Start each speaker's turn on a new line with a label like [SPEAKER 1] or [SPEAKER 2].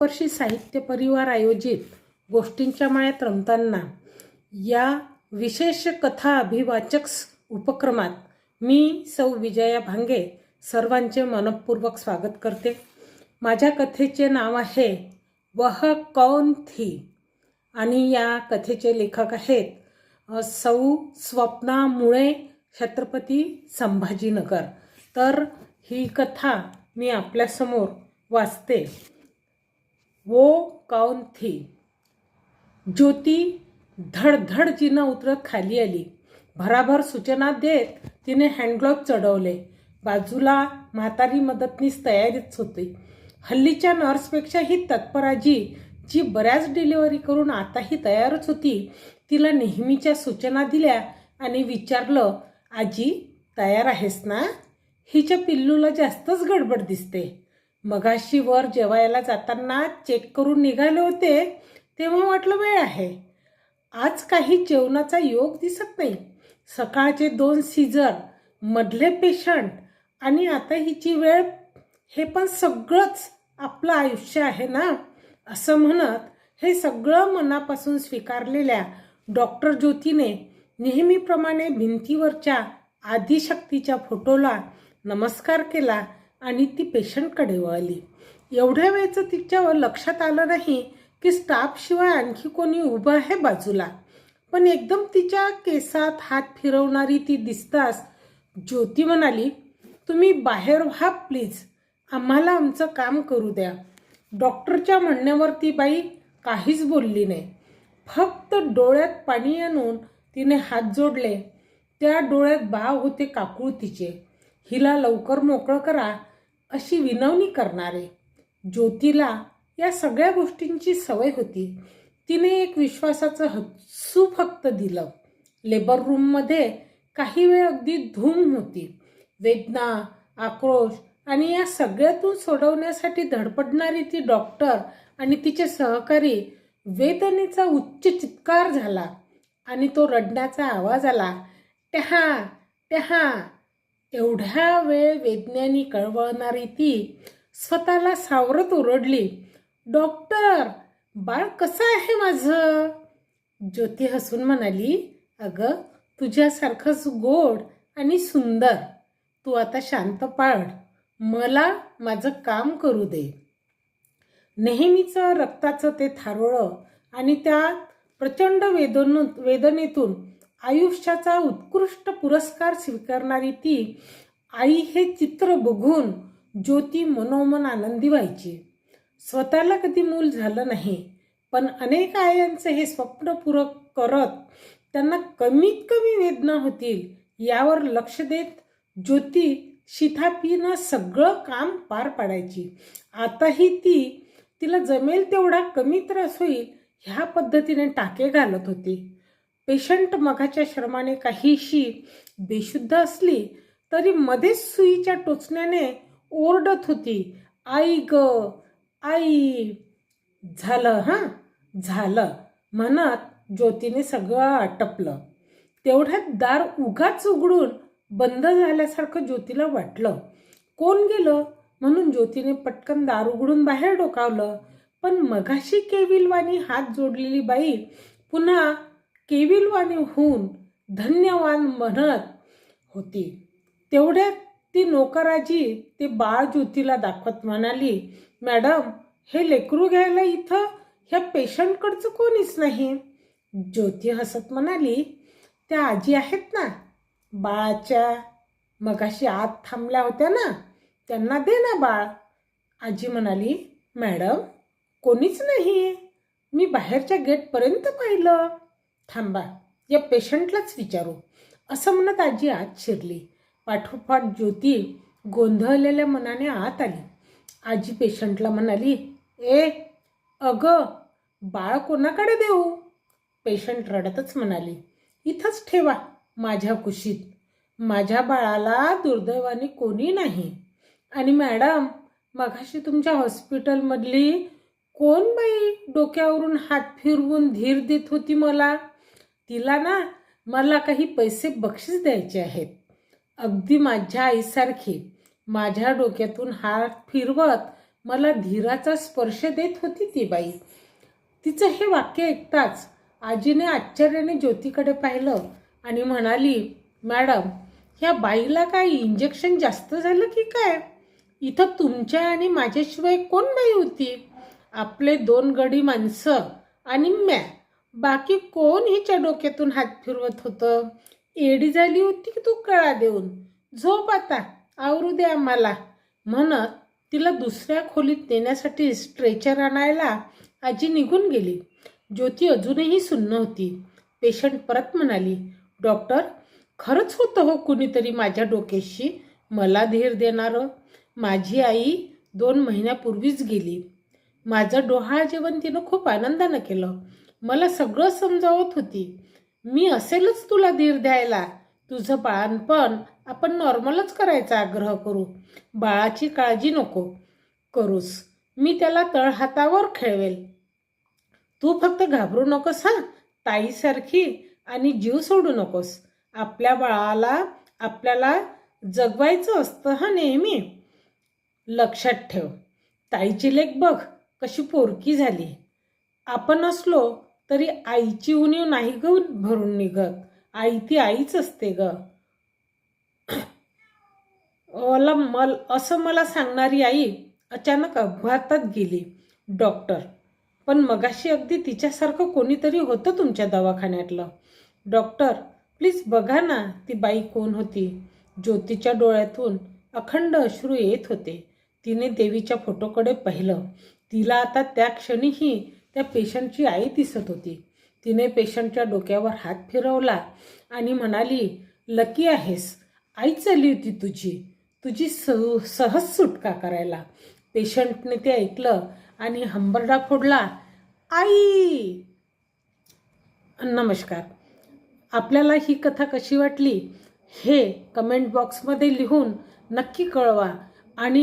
[SPEAKER 1] वर्षी साहित्य परिवार आयोजित गोष्टींच्या माळ्यात रमताना या विशेष कथा अभिवाचक स- उपक्रमात मी सौ विजया भांगे सर्वांचे मनपूर्वक स्वागत करते. माझ्या कथेचे नाव आहे वह कौन थी? आणि या कथेचे लेखक आहेत सौ स्वप्ना मुळे छत्रपती संभाजीनगर. तर ही कथा मी आपल्यासमोर वाचते. वो कौन थी? ज्योती धडधड जिनं उतरत खाली आली. भराभर सूचना देत तिने हँडग्लोव चढवले. बाजूला म्हातारी मदतनीस तयारीच होती. हल्लीच्या नर्सपेक्षाही तत्पराजी जी बऱ्याच डिलिव्हरी करून आताही तयारच होती तिला नेहमीच्या सूचना दिल्या आणि विचारलं आजी तयार आहेस ना? हिच्या पिल्लूला जास्तच गडबड दिसते. मगाशी वर जेवायला जाताना चेक करून निघाले होते तेव्हा वाटलं वेळ आहे. आज काही जेवणाचा योग दिसत नाही. सकाळचे दोन सीझर मधले पेशंट आणि आता हिची वेळ हे पण सगळंच आपलं आयुष्य आहे ना? असं म्हणत हे सगळं मनापासून स्वीकारलेल्या डॉक्टर ज्योतीने नेहमीप्रमाणे भिंतीवरच्या आदिशक्तीच्या फोटोला नमस्कार केला आणि ती पेशंटकडे वळली. एवढ्या वेळचं तिच्यावर लक्षात आलं नाही की स्टाफशिवाय आणखी कोणी उभं आहे बाजूला. पण एकदम तिच्या केसात हात फिरवणारी ती दिसताच ज्योती म्हणाली तुम्ही बाहेर व्हा प्लीज. आम्हाला आमचं काम करू द्या. डॉक्टरच्या म्हणण्यावर ती बाई काहीच बोलली नाही. फक्त डोळ्यात पाणी आणून तिने हात जोडले. त्या डोळ्यात बाव होते काकूळ तिचे. हिला लवकर मोकळं करा. अशी विनवणी करणारे. ज्योतीला या सगळ्या गोष्टींची सवय होती. तिने एक विश्वासाचं हसू फक्त दिलं. लेबर रूममध्ये काही वेळ अगदी धूम होती. वेदना आक्रोश आणि या सगळ्यातून सोडवण्यासाठी धडपडणारी ती डॉक्टर आणि तिचे सहकारी वेदनेचा उच्च चित्कार झाला आणि तो रडण्याचा आवाज आला टहा टहा एवढ्या वेळ वेदनेने कळवळणारी ती स्वतःला सावरत ओरडली डॉक्टर बाळ कसं आहे माझं? ज्योती हसून म्हणाली अगं तुझ्यासारखंच गोड आणि सुंदर. तू आता शांत पाड मला माझं काम करू दे. नेहमीचं रक्ताचं ते थारोळं आणि त्या प्रचंड वेदन वेदनेतून आयुष्याचा उत्कृष्ट पुरस्कार स्वीकारणारी ती आई हे चित्र बघून ज्योती मनोमन आनंदी व्हायची. स्वतःला कधी मूल झालं नाही पण अनेक आयांचं हे स्वप्न पुरं करत त्यांना कमीत कमी वेदना होतील यावर लक्ष देत ज्योती शिथापीनं सगळं काम पार पाडायची. आताही ती तिला जमेल तेवढा कमी त्रास होईल ह्या पद्धतीने टाके घालत होती. पेशंट मघाच्या श्रमाने काहीशी बेशुद्ध असली तरी मध्येच सुईच्या टोचण्याने ओरडत होती. आई ग आई झालं हां झालं म्हणत ज्योतीने सगळं आटपलं. तेवढ्यात दार उगाच उघडून बंद झाल्यासारखं ज्योतीला वाटलं. कोण गेलं? म्हणून ज्योतीने पटकन दार उघडून बाहेर डोकावलं. पण मघाशी केविलवाणी हात जोडलेली बाई पुन्हा केविलवाणी होऊन धन्यवाद म्हणत होती. तेवढ्यात ती नोकराजी ते बाळ ज्योतीला दाखवत म्हणाली मॅडम हे लेकरू घ्यायला इथं ह्या पेशंटकडचं कोणीच नाही. ज्योती हसत म्हणाली त्या आजी आहेत ना? बाळाच्या मगाशी आत थांबल्या होत्या ना? त्यांना दे ना बाळ. आजी म्हणाली मॅडम कोणीच नाही. मी बाहेरच्या गेटपर्यंत पाहिलं. थांबा या पेशंटलाच विचारू. असं म्हणत आजी आत शिरली. पाठोपाठ ज्योती गोंधळलेल्या मनाने आत आली. आजी पेशंटला म्हणाली ए अगं बाळ कोणाकडे देऊ? पेशंट रडतच म्हणाली इथंच ठेवा माझ्या कुशीत. माझ्या बाळाला दुर्दैवाने कोणी नाही. आणि मॅडम मघाशी तुमच्या हॉस्पिटलमधली कोण बाई डोक्यावरून हात फिरवून धीर देत होती मला? तिला ना मला काही पैसे बक्षीस द्यायचे आहेत. अगदी माझ्या आईसारखी. माझ्या डोक्यातून हात फिरवत मला धीराचा स्पर्श देत होती ती बाई. तिचं हे वाक्य ऐकताच आजीने आश्चर्याने ज्योतीकडे पाहिलं आणि म्हणाली मॅडम ह्या बाईला काय इंजेक्शन जास्त झालं की काय? इथं तुमच्या आणि माझ्याशिवाय कोण बाई होती? आपले दोन गडी माणसं आणि म्या. बाकी कोण हिच्या डोक्यातून हात फिरवत होतं? एडी झाली होती की तू कळा देऊन? झोप आता आवरू दे आम्हाला. म्हणत तिला दुसऱ्या खोलीत नेण्यासाठी स्ट्रेचर आणायला आजी निघून गेली. ज्योती अजूनही सुन्न होती. पेशंट परत म्हणाली डॉक्टर खरंच होतं हो कुणीतरी माझ्या डोक्याशी? मला धीर देणारं? माझी आई दोन महिन्यापूर्वीच गेली. माझं डोहाळ जेवण तिनं खूप आनंदानं केलं. मला सगळं समजावत होती. मी असेलच तुला धीर द्यायला. तुझं बाळणपण आपण नॉर्मलच करायचा आग्रह करू. बाळाची काळजी नको करूस. मी त्याला तळहातावर खेळवेल. तू फक्त घाबरू नकोस हा. ताईसारखी आणि जीव सोडू नकोस. आपल्या बाळाला आपल्याला जगवायचं असतं हा नेहमी. लक्षात ठेव. ताईची लेख बघ कशी पोरकी झाली. आपण असलो तरी आईची उणीव नाही ग भरून निघत. आई ती आईच असते ग. मला मल असं मला सांगणारी आई अचानक अपघातात गेली. डॉक्टर. पण मगाशी अगदी तिच्यासारखं कोणीतरी होतं तुमच्या दवाखान्यातलं. डॉक्टर प्लीज बघा ना ती बाई कोण होती? ज्योतीच्या डोळ्यातून अखंड अश्रू येत होते. तिने देवीच्या फोटोकडे पाहिलं. तिला आता त्या क्षणीही त्या पेशंटची आई दिसत होती. तिने पेशंटच्या डोक्यावर हात फिरवला आणि म्हणाली लकी आहेस. आई चालली होती तुझी. तुझी स सहज सुटका करायला. पेशंटने ते ऐकलं आणि हंबरडा फोडला आई! नमस्कार. आपल्याला ही कथा कशी वाटली? हे कमेंट बॉक्समध्ये लिहून नक्की कळवा आणि